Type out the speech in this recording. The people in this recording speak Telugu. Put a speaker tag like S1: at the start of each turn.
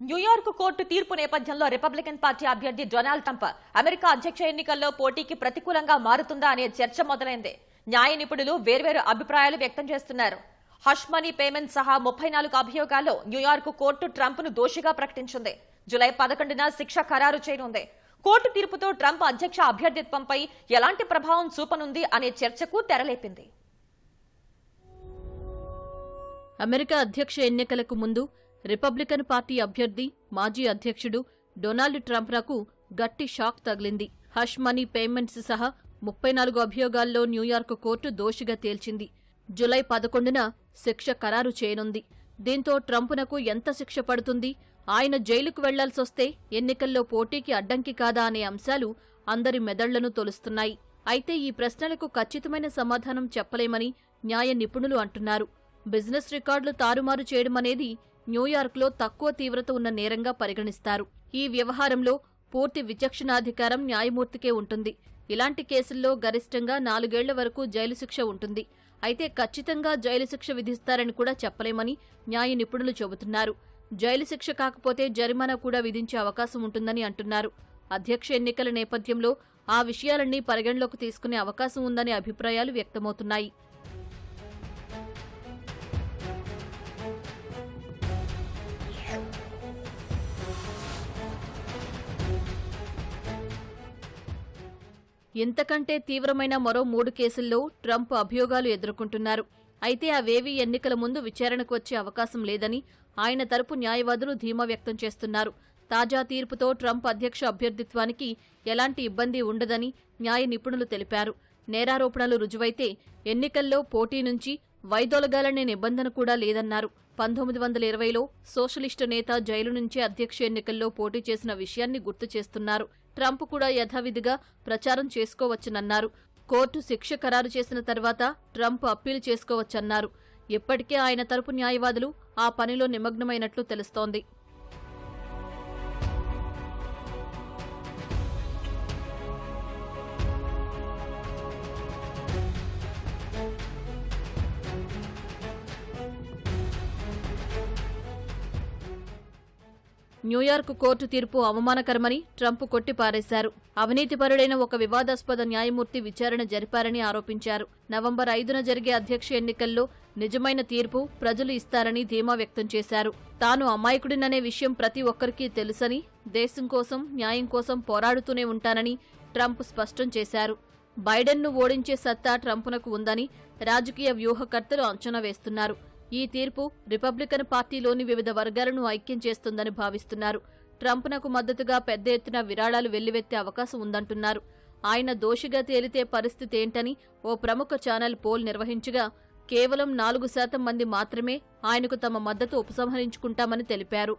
S1: న్యూయార్క్ కోర్టు తీర్పు నేపథ్యంలో రిపబ్లికన్ పార్టీ అభ్యర్థి డొనాల్డ్ ట్రంప్ అమెరికా అధ్యక్ష ఎన్నికల్లో పోటీకి ప్రతికూలంగా మారుతుందా అనే చర్చ మొదలైంది. న్యాయ నిపుణులు వేర్వేరు అభిప్రాయాలు వ్యక్తం చేస్తున్నారు. హష్ మనీ పేమెంట్ సహా ముప్పై నాలుగు అభియోగాల్లో న్యూయార్క్ కోర్టు ట్రంప్ను దోషిగా ప్రకటించింది. జులై పదకొండున శిక్ష ఖరారు చేయనుంది. కోర్టు తీర్పుతో ట్రంప్ అధ్యక్ష అభ్యర్థిత్వంపై ఎలాంటి ప్రభావం చూపనుంది అనే చర్చకు తెరలేపింది.
S2: అమెరికా అధ్యక్ష ఎన్నికలకు ముందు రిపబ్లికన్ పార్టీ అభ్యర్థి మాజీ అధ్యక్షుడు డొనాల్డ్ ట్రంప్నకు గట్టి షాక్ తగిలింది. హష్ మనీ పేమెంట్స్ సహా ముప్పై నాలుగు అభియోగాల్లో న్యూయార్క్ కోర్టు దోషిగా తేల్చింది. జులై పదకొండున శిక్ష ఖరారు చేయనుంది. దీంతో ట్రంప్నకు ఎంత శిక్ష పడుతుంది? ఆయన జైలుకు వెళ్ళాల్సొస్తే ఎన్నికల్లో పోటీకి అడ్డంకి కాదా అనే అంశాలు అందరి మెదళ్ళను తొలుస్తున్నాయి. అయితే ఈ ప్రశ్నలకు ఖచ్చితమైన సమాధానం చెప్పలేమని న్యాయ నిపుణులు అంటున్నారు. బిజినెస్ రికార్డులు తారుమారు చేయడమనేది న్యూయార్క్లో తక్కువ తీవ్రత ఉన్న నేరంగా పరిగణిస్తారు. ఈ వ్యవహారంలో పూర్తి విచక్షణాధికారం న్యాయమూర్తికే ఉంటుంది. ఇలాంటి కేసుల్లో గరిష్టంగా నాలుగేళ్ళ వరకు జైలు శిక్ష ఉంటుంది. అయితే ఖచ్చితంగా జైలు శిక్ష విధిస్తారని కూడా చెప్పలేమని న్యాయ నిపుణులు చెబుతున్నారు. జైలు శిక్ష కాకపోతే జరిమానా కూడా విధించే అవకాశం ఉంటుందని అంటున్నారు. అధ్యక్ష ఎన్నికల నేపథ్యంలో ఆ విషయాలన్నీ పరిగణలోకి తీసుకునే అవకాశం ఉందనే అభిప్రాయాలు వ్యక్తమవుతున్నాయి. ఇంతకంటే తీవ్రమైన మరో మూడు కేసుల్లో ట్రంప్ అభియోగాలు ఎదుర్కొంటున్నారు. అయితే అవేవీ ఎన్నికల ముందు విచారణకు వచ్చే అవకాశం లేదని ఆయన తరపు న్యాయవాదులు ధీమా వ్యక్తం చేస్తున్నారు. తాజా తీర్పుతో ట్రంప్ అధ్యక్ష అభ్యర్థిత్వానికి ఎలాంటి ఇబ్బంది ఉండదని న్యాయ నిపుణులు తెలిపారు. నేరారోపణలు రుజువైతే ఎన్నికల్లో పోటీ నుంచి వైదొలగాలనే నిబంధన కూడా లేదన్నారు. పంతొమ్మిది వందల ఇరవైలో సోషలిస్టు నేత జైలు నుంచే అధ్యక్ష ఎన్నికల్లో పోటీ చేసిన విషయాన్ని గుర్తు చేస్తున్నారు. ట్రంప్ కూడా యథావిధిగా ప్రచారం చేసుకోవచ్చునన్నారు. కోర్టు శిక్ష ఖరారు చేసిన తర్వాత ట్రంప్ అప్పీలు చేసుకోవచ్చన్నారు. ఇప్పటికే ఆయన తరపు న్యాయవాదులు ఆ పనిలో నిమగ్నమైనట్లు తెలుస్తోంది. న్యూయార్క్ కోర్టు తీర్పు అవమానకరమని ట్రంప్ కొట్టిపారేశారు. అవినీతిపరుడైన ఒక వివాదాస్పద న్యాయమూర్తి విచారణ జరిపారని ఆరోపించారు. నవంబర్ ఐదున జరిగే అధ్యక్ష ఎన్నికల్లో నిజమైన తీర్పు ప్రజలు ఇస్తారని ధీమా వ్యక్తం చేశారు. తాను అమాయకుడిననే విషయం ప్రతి ఒక్కరికీ తెలుసని దేశం కోసం న్యాయం కోసం పోరాడుతూనే ఉంటానని ట్రంప్ స్పష్టం చేశారు. బైడెన్ను ఓడించే సత్తా ట్రంప్నకు ఉందని రాజకీయ వ్యూహకర్తలు అంచనా వేస్తున్నారు. ఈ తీర్పు రిపబ్లికన్ పార్టీలోని వివిధ వర్గాలను ఐక్యం చేస్తుందని భావిస్తున్నారు. ట్రంప్నకు మద్దతుగా పెద్ద ఎత్తున విరాళాలు వెల్లివెత్తే అవకాశం ఉందంటున్నారు. ఆయన దోషిగా తేలితే పరిస్థితి ఏంటని ఓ ప్రముఖ ఛానల్ పోల్ నిర్వహించగా కేవలం నాలుగు శాతం మంది మాత్రమే ఆయనకు తమ మద్దతు ఉపసంహరించుకుంటామని తెలిపారు.